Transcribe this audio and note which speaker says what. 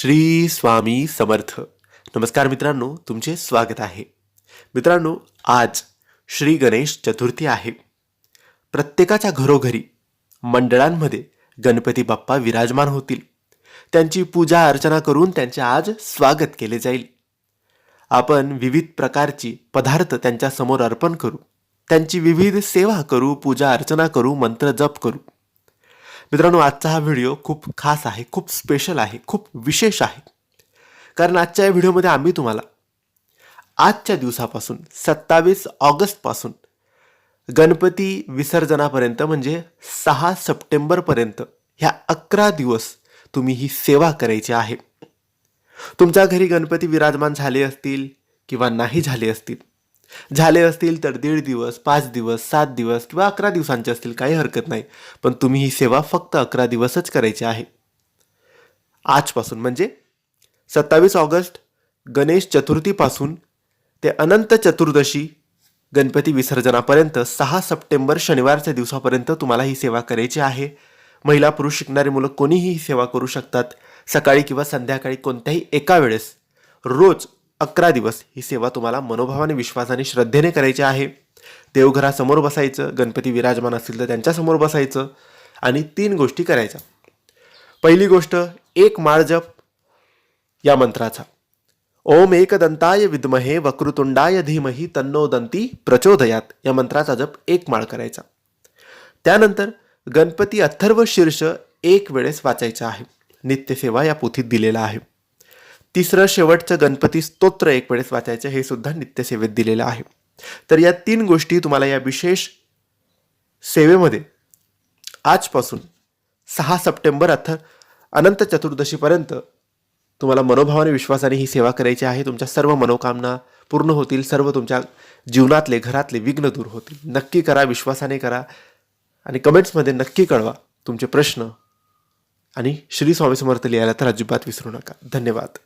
Speaker 1: श्री स्वामी समर्थ. नमस्कार मित्रांनो तुमचे स्वागत आहे. मित्रांनो आज श्री गणेश चतुर्थी आहे. प्रत्येकाच्या घरोघरी मंडळांमध्ये गणपती बाप्पा विराजमान होतील. त्यांची पूजा अर्चना करून त्यांचे आज स्वागत केले जाईल. आपण विविध प्रकारची पदार्थ त्यांच्यासमोर अर्पण करू. त्यांची विविध सेवा करू पूजा अर्चना करू मंत्र जप करू. मित्रांनो आजचा हा व्हिडिओ खूप खास आहे खूप स्पेशल आहे खूप विशेष आहे. कारण आजच्या या व्हिडिओमध्ये आम्ही तुम्हाला आजच्या दिवसापासून सत्तावीस ऑगस्टपासून गणपती विसर्जनापर्यंत म्हणजे सहा सप्टेंबरपर्यंत ह्या अकरा दिवस तुम्ही ही सेवा करायची आहे. तुमच्या घरी गणपती विराजमान झाले असतील किंवा नाही झाले असतील झाले असतील तर दीड दिवस पाच दिवस सात दिवस किंवा अकरा दिवसांचे असतील काही हरकत नाही. पण तुम्ही ही सेवा फक्त अकरा दिवसच करायची आहे. आजपासून म्हणजे सत्तावीस ऑगस्ट गणेश चतुर्थीपासून ते अनंत चतुर्दशी गणपती विसर्जनापर्यंत सहा सप्टेंबर शनिवारच्या दिवसापर्यंत तुम्हाला ही सेवा करायची आहे. महिला पुरुष शिकणारी मुलं कोणीही ही सेवा करू शकतात. सकाळी किंवा संध्याकाळी कोणत्याही एका वेळेस. रोज अकरा दिवस ही सेवा तुम्हाला मनोभावाने विश्वासाने श्रद्धेने करायची आहे. देवघरासमोर बसायचं गणपती विराजमान असतील तर त्यांच्यासमोर बसायचं आणि तीन गोष्टी करायच्या. पहिली गोष्ट एक माळ जप या मंत्राचा. ओम एकदंताय विद्महे वक्रतुंडाय धीमही तन्नो दंती प्रचोदयात या मंत्राचा जप एक माळ करायचा. त्यानंतर गणपती अथर्व शीर्ष एक वेळेस वाचायचं आहे. नित्यसेवा या पोथीत दिलेला आहे. तिसरं शेवटचं गणपती स्तोत्र एक वेळेस वाचायचं हे सुद्धा नित्यसेवेत दिलेलं आहे. तर या तीन गोष्टी तुम्हाला या विशेष सेवेमध्ये आजपासून सहा सप्टेंबर अर्थ अनंत चतुर्दशीपर्यंत तुम्हाला मनोभावाने विश्वासाने ही सेवा करायची आहे. तुमच्या सर्व मनोकामना पूर्ण होतील सर्व तुमच्या जीवनातले घरातले विघ्न दूर होतील. नक्की करा विश्वासाने करा आणि कमेंट्समध्ये नक्की कळवा तुमचे प्रश्न. आणि श्री स्वामी समर्थ लिहायला तर अजिबात विसरू नका. धन्यवाद.